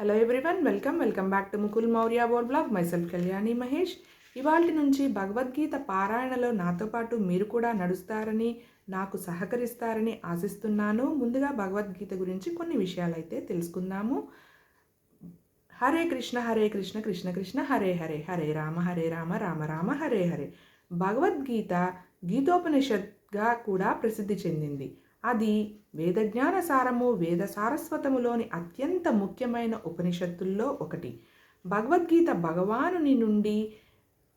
Hello everyone welcome welcome back to Mukul Maurya bore blog myself Kalyani Mahesh ఇవాళ నుంచి భగవద్గీత పారాయణలో నాతో పాటు మీరు కూడా నడుస్తారని నాకు సహకరిస్తారని ఆశిస్తున్నాను. ముందుగా భగవద్గీత గురించి కొన్ని విషయాలైతే తెలుసుకుందాము. హరే కృష్ణ హరే కృష్ణ కృష్ణ కృష్ణ హరే హరే హరే రామ హరే రామ రామ రామ హరే హరే. భగవద్గీత గీతోపనిషత్గా కూడా ప్రసిద్ధి చెందింది. అది వేదజ్ఞాన సారము వేద సారస్వతములోని అత్యంత ముఖ్యమైన ఉపనిషత్తుల్లో ఒకటి. భగవద్గీత భగవానుని నుండి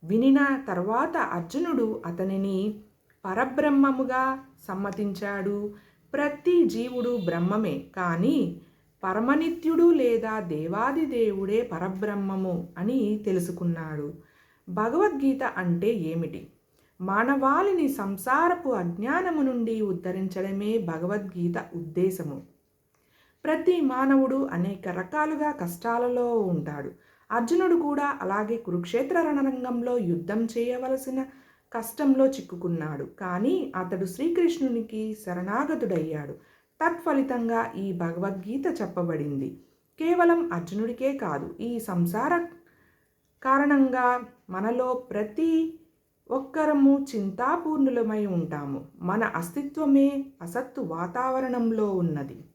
వినిన తర్వాత అర్జునుడు అతనిని పరబ్రహ్మముగా సమ్మతించాడు. ప్రతి జీవుడు బ్రహ్మమే కానీ పరమనిత్యుడు లేదా దేవాది దేవుడే పరబ్రహ్మము అని తెలుసుకున్నాడు. భగవద్గీత అంటే ఏమిటి? మానవాళిని సంసారపు అజ్ఞానము నుండి ఉద్ధరించడమే భగవద్గీత ఉద్దేశము. ప్రతి మానవుడు అనేక రకాలుగా కష్టాలలో ఉంటాడు. అర్జునుడు కూడా అలాగే కురుక్షేత్ర రణరంగంలో యుద్ధం చేయవలసిన కష్టంలో చిక్కుకున్నాడు. కానీ అతడు శ్రీకృష్ణునికి శరణాగతుడయ్యాడు. తత్ఫలితంగా ఈ భగవద్గీత చెప్పబడింది. కేవలం అర్జునుడికే కాదు ఈ సంసార కారణంగా మనలో ప్రతి ఒక్కరము చింతాపూర్ణులమై ఉంటాము. మన అస్తిత్వమే అసత్తు వాతావరణంలో ఉన్నది.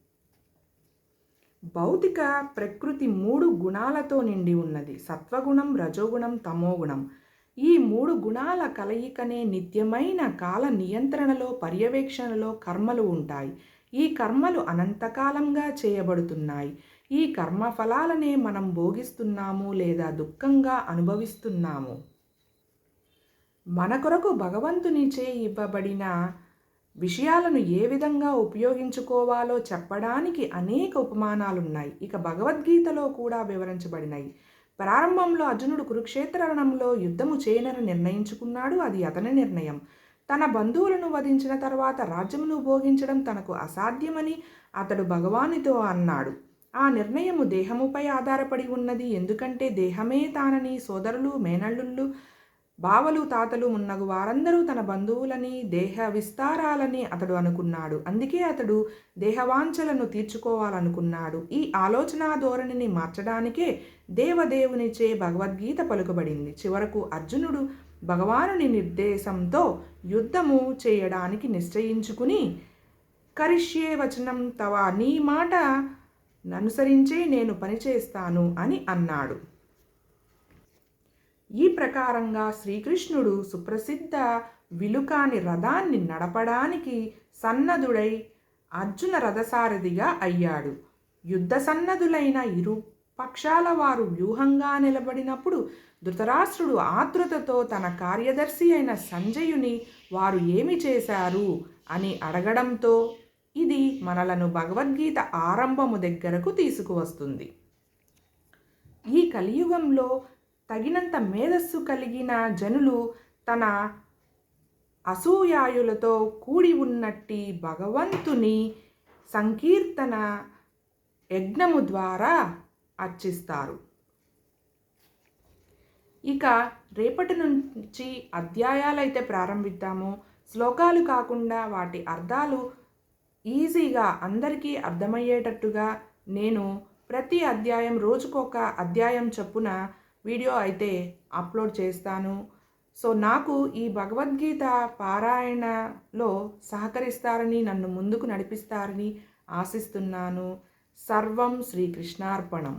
భౌతిక ప్రకృతి మూడు గుణాలతో నిండి ఉన్నది. సత్వగుణం రజోగుణం తమోగుణం. ఈ మూడు గుణాల కలయికనే నిత్యమైన కాల నియంత్రణలో పర్యవేక్షణలో కర్మలు ఉంటాయి. ఈ కర్మలు అనంతకాలంగా చేయబడుతున్నాయి. ఈ కర్మ ఫలాలనే మనం భోగిస్తున్నాము లేదా దుఃఖంగా అనుభవిస్తున్నాము. మన కొరకు భగవంతునిచే ఇవ్వబడిన విషయాలను ఏ విధంగా ఉపయోగించుకోవాలో చెప్పడానికి అనేక ఉపమానాలున్నాయి. ఇక భగవద్గీతలో కూడా వివరించబడినాయి. ప్రారంభంలో అర్జునుడు కురుక్షేత్ర రణంలో యుద్ధము చేయనని నిర్ణయించుకున్నాడు. అది అతని నిర్ణయం. తన బంధువులను వధించిన తర్వాత రాజ్యమును భోగించడం తనకు అసాధ్యమని అతడు భగవానితో అన్నాడు. ఆ నిర్ణయము దేహముపై ఆధారపడి ఉన్నది. ఎందుకంటే దేహమే తానని సోదరులు మేనల్లుళ్ళు బావలు తాతలు మున్నగు వారందరూ తన బంధువులని దేహ విస్తారాలని అతడు అనుకున్నాడు. అందుకే అతడు దేహవాంఛలను తీర్చుకోవాలనుకున్నాడు. ఈ ఆలోచనా ధోరణిని మార్చడానికే దేవదేవునిచే భగవద్గీత పలుకబడింది. చివరకు అర్జునుడు భగవానుని నిర్దేశంతో యుద్ధము చేయడానికి నిశ్చయించుకుని కరిష్యే వచనం తవ నీ మాట ననుసరించే నేను పనిచేస్తాను అని అన్నాడు. ఈ ప్రకారంగా శ్రీకృష్ణుడు సుప్రసిద్ధ విలుకాని రథాన్ని నడపడానికి సన్నదుడై అర్జున రథసారథిగా అయ్యాడు. యుద్ధ సన్నదులైన ఇరు పక్షాల వారు వ్యూహంగా నిలబడినప్పుడు ధృతరాష్ట్రుడు ఆతృతతో తన కార్యదర్శి అయిన సంజయుని వారు ఏమి చేశారు అని అడగడంతో ఇది మనలను భగవద్గీత ఆరంభము దగ్గరకు తీసుకువస్తుంది. ఈ కలియుగంలో తగినంత మేధస్సు కలిగిన జనులు తన అసూయాయులతో కూడి ఉన్నట్టి భగవంతుని సంకీర్తన యజ్ఞము ద్వారా అర్చిస్తారు. ఇక రేపటి నుంచి అధ్యాయాలు అయితే ప్రారంభిద్దాము. శ్లోకాలు కాకుండా వాటి అర్థాలు ఈజీగా అందరికీ అర్థమయ్యేటట్టుగా నేను ప్రతి అధ్యాయం రోజుకొక అధ్యాయం చొప్పున వీడియో అయితే అప్లోడ్ చేస్తాను. సో నాకు ఈ భగవద్గీత పారాయణలో సహకరిస్తారని నన్ను ముందుకు నడిపిస్తారని ఆశిస్తున్నాను. సర్వం శ్రీకృష్ణార్పణం.